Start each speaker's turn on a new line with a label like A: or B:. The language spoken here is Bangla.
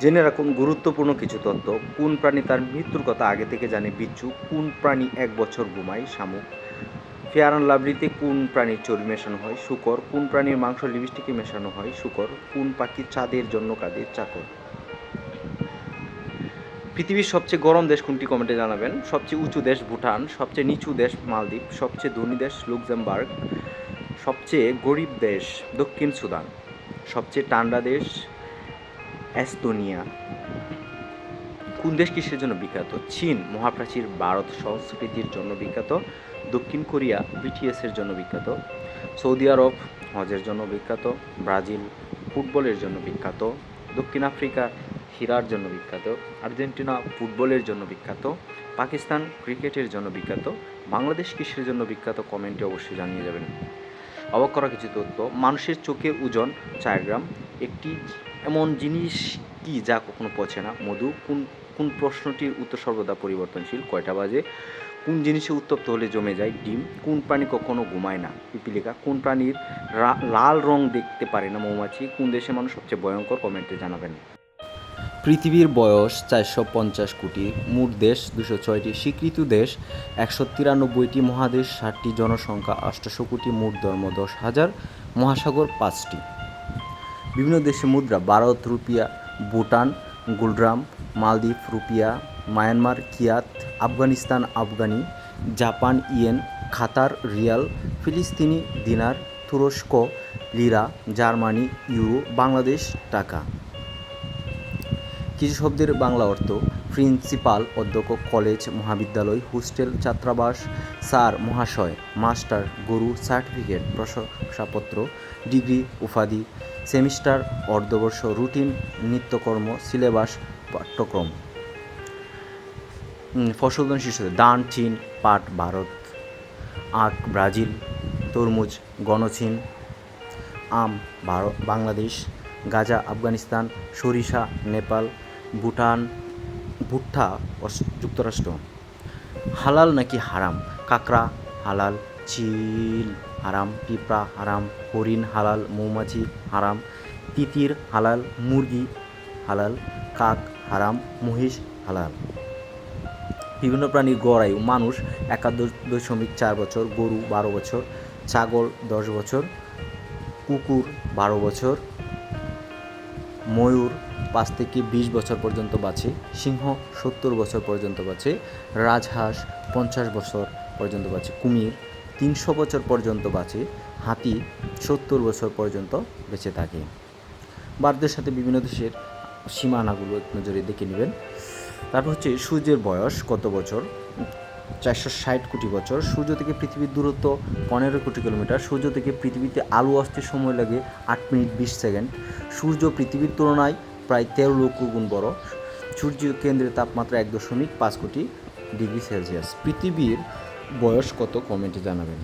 A: জেনে রাখুন গুরুত্বপূর্ণ কিছু তথ্য। কোন প্রাণী তার মৃত্যুর কথা আগে থেকে জানে বিচ্ছু কোন প্রাণী এক বছর ঘুমায়? শামুক ফেয়ার অ্যান্ড লাভলিতে কোন প্রাণীর চর্বি মেশানো হয়? শুকর। কোন প্রাণীর মাংস লিপস্টিকে মেশানো হয়? শুকর। কোন পাখি চাঁদের জন্য কাঁদে? চাকর। পৃথিবীর সবচেয়ে গরম দেশ কোনটি কমেন্টে জানাবেন? সবচেয়ে উঁচু দেশ ভুটান, সবচেয়ে নিচু দেশ মালদ্বীপ, সবচেয়ে ধনী দেশ লুক্সেমবার্গ, সবচেয়ে গরিব দেশ দক্ষিণ সুদান, সবচেয়ে ঠান্ডা দেশ এস্তোনিয়া। কোন দেশ কিসের জন্য বিখ্যাত? চীন, মহাপ্রাচীর ভারত সংস্কৃতির জন্য বিখ্যাত। দক্ষিণ কোরিয়া বিটিএস এর জন্য বিখ্যাত। সৌদি আরব, হজের জন্য বিখ্যাত। ব্রাজিল, ফুটবলের জন্য বিখ্যাত। দক্ষিণ আফ্রিকা, হীরার জন্য বিখ্যাত। আর্জেন্টিনা, ফুটবলের জন্য বিখ্যাত। পাকিস্তান, ক্রিকেটের জন্য বিখ্যাত। বাংলাদেশ কিসের জন্য বিখ্যাত কমেন্টে অবশ্যই জানিয়ে যাবেন। অবাক করা কিছু তথ্য। মানুষের চোখের ওজন, চার গ্রাম। একটি এমন জিনিস কি যা কখনো পচে না? মধু, কোন কোন প্রশ্নটির উত্তর সর্বদা পরিবর্তনশীল? কয়টা বাজে? কোন জিনিসে উত্তপ্ত হলে জমে যায় ডিম? কোন প্রাণী কখনো ঘুমায় না? পিপিলিকা, কোন প্রাণীর লাল রং দেখতে পারে না মৌমাছি? কোন দেশের মানুষ সবচেয়ে ভয়ঙ্কর? কমেন্টে জানাবেন। পৃথিবীর বয়স চারশো পঞ্চাশ কোটি, মোট দেশ দুশো ছয়টি, স্বীকৃত দেশ একশো তিরানব্বইটি, মহাদেশ ষাটটি, জনসংখ্যা আটশোশো কোটি, মোট ধর্ম দশ হাজার, মহাসাগর পাঁচটি। বিভিন্ন দেশে মুদ্রা, ভারত, রুপিয়া, ভুটান গুলড্রাম মালদ্বীপ, রুপিয়া, Myanmar, kyat, Afghanistan, afghani, Japan, yen Qatar riyal, ফিলিস্তিনি, দিনার, তুরস্ক, লিরা, জার্মানি, ইউরো, বাংলাদেশ টাকা কিছু শব্দের বাংলা অর্থ প্রিন্সিপাল অধ্যক্ষ কলেজ মহাবিদ্যালয় হোস্টেল ছাত্রাবাস স্যার মহাশয় মাস্টার গুরু সার্টিফিকেট প্রশংসাপত্র ডিগ্রি উপাধি সেমিস্টার অর্ধবর্ষ রুটিন নিত্যকর্ম সিলেবাস পাঠ্যক্রম। উম, ফসলধন শিশুদের দান চীন পাট ভারত আখ ব্রাজিল তরমুজ গণচীন আম ভারত বাংলাদেশ গাজা আফগানিস্তান সরিষা নেপাল ভুটান ভুট্টা যুক্তরাষ্ট্র। হালাল নাকি হারাম? কাঁকড়া হালাল, চিল হারাম, পিঁপড়া হারাম, হরিণ হালাল, মৌমাছি হারাম, তিতির হালাল, মুরগি হালাল, কাক হারাম, মহিষ হালাল। বিভিন্ন প্রাণীর গড় আয়ু মানুষ একাদশ দশমিক চার বছর, গরু বারো বছর, ছাগল দশ বছর, কুকুর বারো বছর ময়ূর পাঁচ থেকে বিশ বছর পর্যন্ত বাঁচে, সিংহ সত্তর বছর পর্যন্ত বাঁচে, রাজহাঁস পঞ্চাশ বছর পর্যন্ত বাঁচে, কুমির তিনশো বছর পর্যন্ত বাঁচে, হাতি সত্তর বছর পর্যন্ত বেঁচে থাকে। ভারতের সাথে বিভিন্ন দেশের সীমানাগুলো নজরে দেখে নেবেন। তারপর হচ্ছে সূর্যের বয়স কত বছর? চারশো ষাট কোটি বছর। সূর্য থেকে পৃথিবীর দূরত্ব পনেরো কোটি কিলোমিটার। সূর্য থেকে পৃথিবীতে আলো আসতে সময় লাগে আট মিনিট বিশ সেকেন্ড। সূর্য পৃথিবীর তুলনায় প্রায় তেরো লক্ষ গুণ বড়। সূর্য কেন্দ্রের তাপমাত্রা এক দশমিক পাঁচ কোটি ডিগ্রি সেলসিয়াস। পৃথিবীর বয়স কত কমেন্টে জানাবেন।